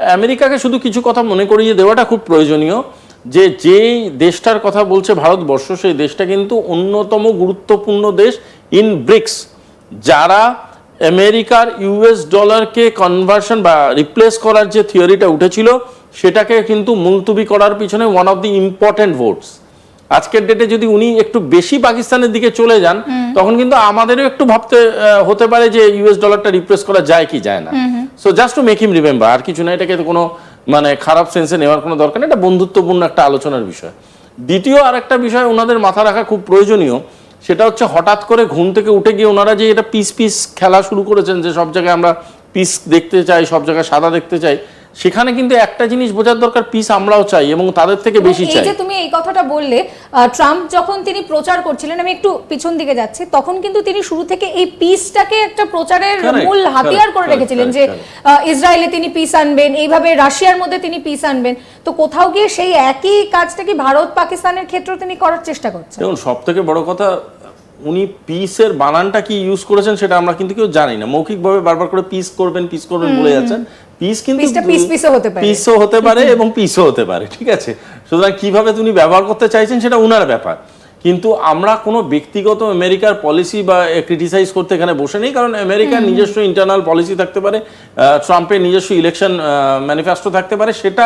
আমেরিকাকে শুধু কিছু কথা মনে করিয়ে দেওয়াটা খুব প্রয়োজনীয় যে যে দেশটার কথা বলছে ভারতবর্ষ সেই দেশটা কিন্তু অন্যতম গুরুত্বপূর্ণ দেশ ইন ব্রিক্স যারা আমেরিকার ইউএস ডলারকে কনভার্সন বা রিপ্লেস করার যে থিওরিটা উঠেছিল সেটাকে কিন্তু মুলতুবি করার পিছনে one of the important votes আজকের ডেটে যদি উনি একটু বেশি পাকিস্তানের দিকে চলে যান তখন কিন্তু আমাদেরও একটু ভাবতে হতে পারে যে ইউএস ডলারটা রিপ্লেস করা যায় কি যায় না। So just to make him remember আর কিছু না, এটাকে কোনো মানে খারাপ সেন্সে নেওয়ার কোনো দরকার নেই, এটা বন্ধুত্বপূর্ণ একটা আলোচনার বিষয়। দ্বিতীয় আর একটা বিষয় ওনাদের মাথা রাখা খুব প্রয়োজনীয়, সেটা হচ্ছে হঠাৎ করে ঘুম থেকে উঠে গিয়ে ওনারা যে এটা পিস পিস খেলা শুরু করেছেন, যে সব জায়গায় আমরা পিস দেখতে চাই, সব জায়গায় সাদা দেখতে চাই সেখানে কিন্তু একটা জিনিস বোঝার দরকার পিস আমরাও চাই এবং তাদের থেকে বেশি এই চাই। যে তুমি এই কথাটা বললে ট্রাম্প যখন তিনি প্রচার করছিলেন আমি একটু পিছন দিকে যাচ্ছি তখন কিন্তু তিনি শুরু থেকে এই পিসটাকে একটা প্রচারের মূল হাতিয়ার করে রেখেছিলেন যে ইসরায়েলে তিনি পিস আনবেন এইভাবে রাশিয়ার মধ্যে তিনি পিস আনবেন। তো কোথাও গিয়ে সেই একই কাজটা কি ভারত পাকিস্তানের ক্ষেত্রেও তিনি করার চেষ্টা করছেন? দেখুন সব থেকে বড় কথা উনি পিসের বানানটা কি ইউজ করেছেন সেটা আমরা কিন্তু কেউ জানি না। মৌখিকভাবে বারবার করে পিস করবেন পিস করবেন বলে যাচ্ছেন। পিস কিন্তু পিস পিসও piece ও হতে পারে। পিসও হতে পারে এবং পিসও হতে পারে ঠিক আছে? সুতরাং কীভাবে তিনি ব্যবহার করতে চাইছেন সেটা উনার ব্যাপার। কিন্তু আমরা কোনো ব্যক্তিগত আমেরিকার পলিসি বা ক্রিটিসাইজ করতে এখানে বসে নেই কারণ আমেরিকার নিজস্ব ইন্টারনাল পলিসি থাকতে পারে ট্রাম্পের নিজস্ব ইলেকশন ম্যানিফেস্টো থাকতে পারে সেটা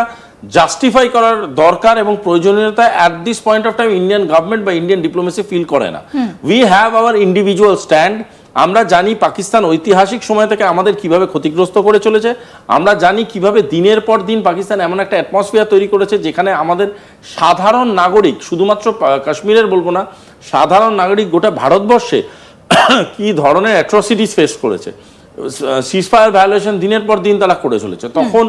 জাস্টিফাই করার দরকার এবং প্রয়োজনীয়তা at this point of time Indian government বা ইন্ডিয়ান ডিপ্লোমেসি ফিল করে না। We have our individual stand আমরা জানি পাকিস্তান ঐতিহাসিক সময় থেকে আমাদের কীভাবে ক্ষতিগ্রস্ত করে চলেছে। আমরা জানি কীভাবে দিনের পর দিন পাকিস্তান এমন একটা অ্যাটমসফিয়ার তৈরি করেছে যেখানে আমাদের সাধারণ নাগরিক শুধুমাত্র কাশ্মীরের বলব না সাধারণ নাগরিক গোটা ভারতবর্ষে কি ধরনের অ্যাট্রসিটিস ফেস করেছে। সিজফায়ার ভ্যালুয়েশন দিনের পর দিন তারা করে চলেছে। তখন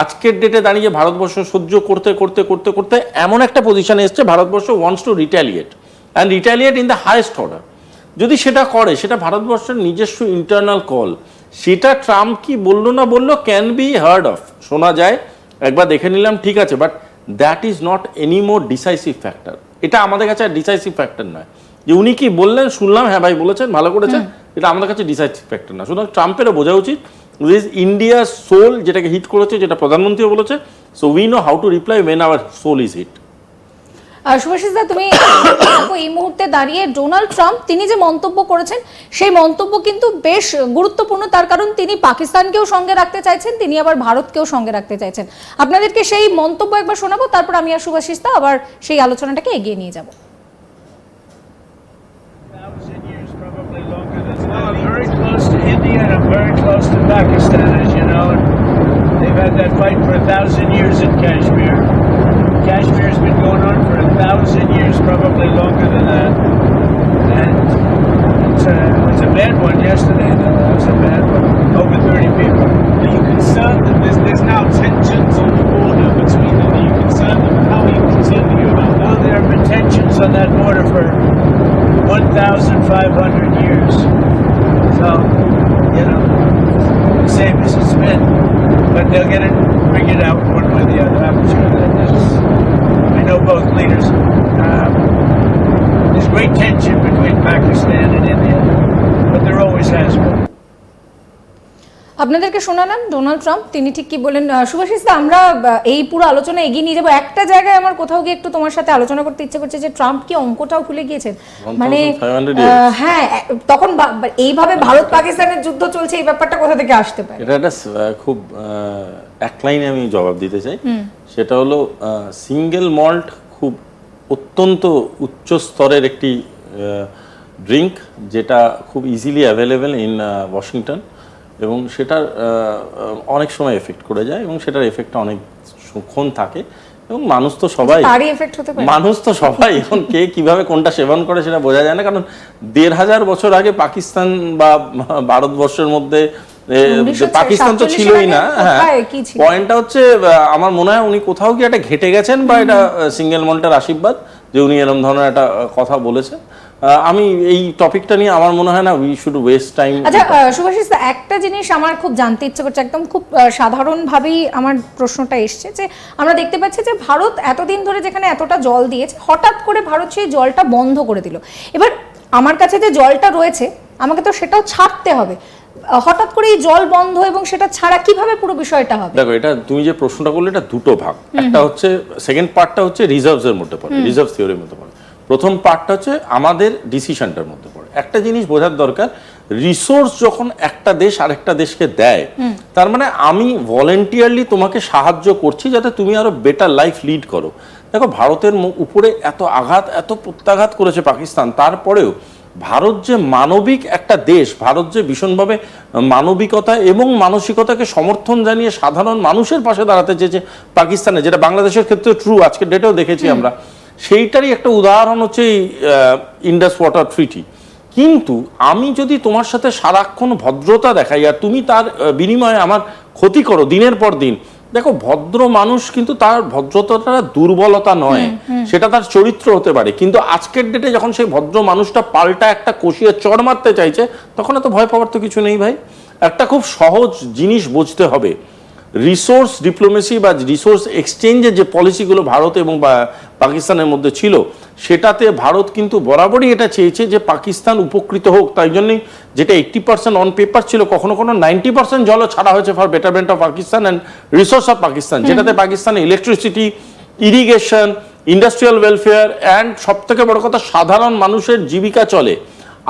আজকের ডেটে দাঁড়িয়ে ভারতবর্ষ সহ্য করতে করতে করতে করতে এমন একটা পজিশনে এসছে Bharatvarsha wants to retaliate and retaliate in the highest order যদি সেটা করে সেটা ভারতবর্ষের নিজস্ব ইন্টারনাল কল সেটা ট্রাম্প কি বলল না বলল ক্যান বি হার্ড অফ শোনা যায় একবার দেখে নিলাম ঠিক আছে but that is not any more decisive factor এটা আমাদের কাছে ডিসাইসিভ ফ্যাক্টর নয়। যে উনি কি বললেন শুনলাম হ্যাঁ ভাই বলেছেন ভালো করেছেন এটা আমাদের কাছে ডিসাইসিভ ফ্যাক্টর না সুতরাং ট্রাম্পেরও বোঝা উচিত ইজ ইন্ডিয়া সোল যেটাকে হিট করেছে যেটা প্রধানমন্ত্রীও বলেছে so we know how to reply when our soul is hit Subhashis দা, তুমি এই মুহূর্তে দাঁড়িয়ে ডোনাল্ড ট্রাম্প, তিনি যে মন্তব্য করেছেন, সেই মন্তব্য কিন্তু বেশ গুরুত্বপূর্ণ। তার কারণ তিনি পাকিস্তানকেও সঙ্গে রাখতে চাইছেন, তিনি আবার ভারতকেও সঙ্গে রাখতে চাইছেন। আপনাদেরকে সেই মন্তব্য একবার শোনাবো, তারপর আমি আর সুভাষিস দা আবার সেই আলোচনাটাকে এগিয়ে নিয়ে যাব। They've had that fight for a thousand years in Kashmir. Kashmir's been going on for a thousand years, probably longer than that. And it's a, it was a bad one yesterday. though. It was a bad one. Over 30 people. Are you concerned that there's, there's now tensions on the border between them? Are you concerned that how are you concerned are you about that? Well, there have been tensions on that border for 1,500 years. So, you know, same as it's been. But they'll get it figured out one way or the other. I'm sure that there's, I know both leaders. Um, there's great tension between Pakistan and India, but there always has been. আপনাদেরকে শোনালাম Donald Trump তিনি ঠিক কি বলেন? আহ, সুভাষিস দা আমরা এই পুরো আলোচনা এগিয়ে নিয়ে যাব। একটা জায়গায় আমার কোথাও গিয়ে একটু তোমার সাথে আলোচনা করতে ইচ্ছে করছে যে ট্রাম্প কি অঙ্কটাও ভুলে গিয়েছেন? মানে হ্যাঁ তখন এইভাবে ভারত পাকিস্তানের যুদ্ধ চলছে এই ব্যাপারটা কোথা থেকে আসতে পারে? এটা একটা খুব এক লাইনে আমি জবাব দিতে চাই। সেটা হলো সিঙ্গেল মল্ট খুব অত্যন্ত উচ্চ স্তরের একটি ড্রিঙ্ক যেটা খুব ইজিলি অ্যাভেলেবেল ইন ওয়াশিংটন এবং সেটার অনেক সময় এফেক্ট করে যায় এবং সেটার এফেক্টটা অনেকক্ষণ থাকে এবং মানুষ তো সবাই মানুষ তো সবাই এখন কে কীভাবে কোনটা সেবন করে সেটা বোঝা যায় না। কারণ দেড় হাজার বছর আগে পাকিস্তান বা ভারতবর্ষের মধ্যে পাকিস্তান তো ছিলই না হ্যাঁ? পয়েন্টটা হচ্ছে আমার মনে হয় উনি কোথাও কি একটা ঘেটে গেছেন বা এটা সিঙ্গেল মল্টের আশীর্বাদ যে উনি এরকম ধরনের একটা কথা বলেছেন। আমি এই টপিকটা নিয়ে আমার মনে হয় না উই শুড ওয়েস্ট টাইম আচ্ছা সুভাষিস একটা জিনিস আমার খুব জানতে ইচ্ছে করছে একদম খুব সাধারণভাবেই আমার প্রশ্নটা এসছে যে আমরা দেখতে পাচ্ছি যে ভারত এতদিন ধরে যেখানে এতটা জল দিয়েছে হঠাৎ করে ভারত সেই জলটা বন্ধ করে দিল। এবার আমার কাছে যে জলটা রয়েছে আমাকে তো সেটাও ছাড়তে হবে। হঠাৎ করে এই জল বন্ধ এবং সেটা ছাড়া কীভাবে পুরো বিষয়টা হবে? দেখো এটা তুমি যে প্রশ্নটা করলে এটা দুটো ভাগ। একটা হচ্ছে সেকেন্ড পার্টটা হচ্ছে রিজার্ভস এর মধ্যে পড়ে রিজার্ভ থিওরির মধ্যে পড়ে। প্রথম পার্টটা হচ্ছে আমাদের ডিসিশনটার মধ্যে পড়ে। একটা জিনিস বোঝার দরকার রিসোর্স যখন একটা দেশ আরেকটা দেশকে দেয় তার মানে আমি ভলেন্টিয়ারলি তোমাকে সাহায্য করছি যাতে তুমি আরও বেটার লাইফ লিড করো। দেখো ভারতের উপরে এত আঘাত এত প্রত্যাঘাত করেছে পাকিস্তান তারপরেও ভারত যে মানবিক একটা দেশ ভারত যে ভীষণভাবে মানবিকতা এবং মানসিকতাকে সমর্থন জানিয়ে সাধারণ মানুষের পাশে দাঁড়াতে চেয়েছে পাকিস্তানে যেটা বাংলাদেশের ক্ষেত্রে ট্রু আজকের ডেটেও দেখেছি আমরা। সেইটারই একটা উদাহরণ হচ্ছে এই ইন্ডাস ওয়াটার ট্রিটি কিন্তু আমি যদি তোমার সাথে সারাক্ষণ ভদ্রতা দেখাই আর তুমি তার বিনিময়ে আমার ক্ষতি করো দিনের পর দিন দেখো ভদ্র মানুষ কিন্তু তার ভদ্রতাটা দুর্বলতা নয় সেটা তার চরিত্র হতে পারে। কিন্তু আজকের ডেটে যখন সেই ভদ্র মানুষটা পাল্টা একটা কষিয়ে চড় মারতে চাইছে তখন এত ভয় পাওয়ার তো কিছু নেই ভাই। একটা খুব সহজ জিনিস বুঝতে হবে। রিসোর্স ডিপ্লোমেসি বা রিসোর্স এক্সচেঞ্জের যে পলিসিগুলো ভারত এবং পাকিস্তানের মধ্যে ছিল সেটাতে ভারত কিন্তু বরাবরই এটা চেয়েছে যে পাকিস্তান উপকৃত হোক। তাই জন্যই যেটা এইট্টি পার্সেন্ট অন পেপার ছিল কখনো কখনো নাইনটি পার্সেন্ট জলও ছাড়া হয়েছে for betterment of Pakistan and resource of Pakistan যেটাতে পাকিস্তানে electricity irrigation industrial welfare and সব থেকে বড় কথা সাধারণ মানুষের জীবিকা চলে।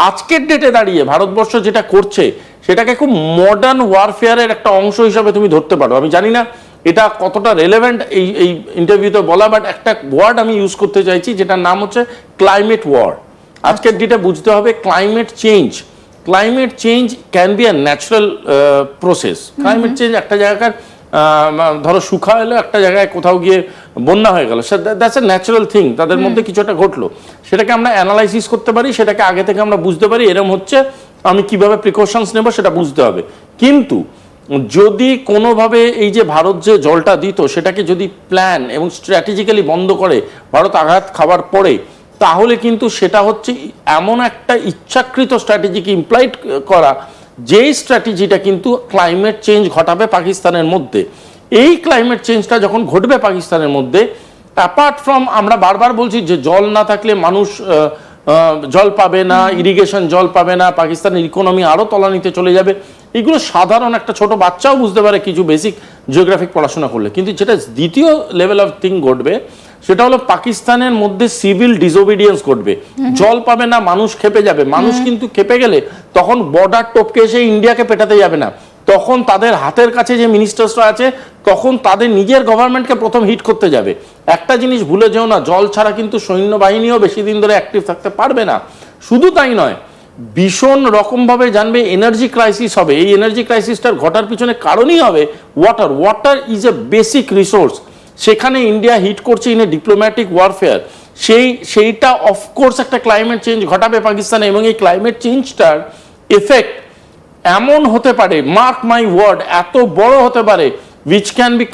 আজকের ডেটে দাঁড়িয়ে ভারতবর্ষ যেটা করছে সেটাকে খুব মডার্ন ওয়ারফেয়ারের একটা অংশ হিসাবে তুমি ধরতে পারো। আমি জানি না এটা কতটা রেলেভেন্ট এই এই ইন্টারভিউতে বলা বাট একটা ওয়ার্ড আমি ইউজ করতে চাইছি যেটার নাম হচ্ছে ক্লাইমেট ওয়ার আজকের ডেটে বুঝতে হবে climate change climate change can be a natural process climate change একটা জায়গাকার ধরো শুখা এলো একটা জায়গায় কোথাও গিয়ে বন্যা হয়ে গেল। দ্যাটস এ ন্যাচারাল থিং তাদের মধ্যে কিছু একটা ঘটলো। সেটাকে আমরা অ্যানালাইসিস করতে পারি সেটাকে আগে থেকে আমরা বুঝতে পারি। এরম হচ্ছে আমি কীভাবে প্রিকশনস নেব সেটা বুঝতে হবে। কিন্তু যদি কোনোভাবে এই যে ভারত যে জলটা দিত, সেটাকে যদি প্ল্যান এবং স্ট্র্যাটেজিক্যালি বন্ধ করে ভারত আঘাত খাবার পরে, তাহলে কিন্তু সেটা হচ্ছে এমন একটা ইচ্ছাকৃত স্ট্র্যাটেজিকে ইমপ্লাইড করা, যেই স্ট্র্যাটেজিটা কিন্তু ক্লাইমেট চেঞ্জ ঘটাবে পাকিস্তানের মধ্যে। এই ক্লাইমেট চেঞ্জটা যখন ঘটবে পাকিস্তানের মধ্যে অ্যাপার্ট ফ্রম আমরা বারবার বলছি যে জল না থাকলে মানুষ জল পাবে না ইরিগেশন জল পাবে না পাকিস্তানের ইকোনমি আরও তলানিতে চলে যাবে। এগুলো সাধারণ একটা ছোট বাচ্চাও বুঝতে পারে কিছু বেসিক জিওগ্রাফিক পড়াশোনা করলে। কিন্তু যেটা দ্বিতীয় লেভেল অফ থিং ঘটবে সেটা হলো পাকিস্তানের মধ্যে সিভিল ডিসোবিডিয়েন্স ঘটবে। জল পাবে না মানুষ খেপে যাবে। মানুষ কিন্তু খেপে গেলে তখন বর্ডার টপকে এসে ইন্ডিয়াকে পেটাতে যাবে না। তখন তাদের হাতের কাছে যে মিনিস্টার্সরা আছে, তখন তাদের নিজের গভর্নমেন্টকে প্রথম হিট করতে যাবে। একটা জিনিস ভুলে যেও না, জল ছাড়া কিন্তু সৈন্যবাহিনীও বেশি দিন ধরে অ্যাক্টিভ থাকতে পারবে না। শুধু তাই নয়, ভীষণ রকমভাবে জানবে এনার্জি ক্রাইসিস হবে। এই এনার্জি ক্রাইসিসটার ঘটার পিছনে কারণই হবে water water is a basic resource সেখানে ইন্ডিয়া হিট করছে ইন এ ডিপ্লোম্যাটিক ওয়ারফেয়ার সেই, সেইটা অফকোর্স একটা ক্লাইমেট চেঞ্জ ঘটাবে পাকিস্তানে এবং এই ক্লাইমেট চেঞ্জটার এফেক্ট এমন হতে পারে মার্ক মাই ওয়ার্ড এত বড় হতে পারে উইচ ক্যান বি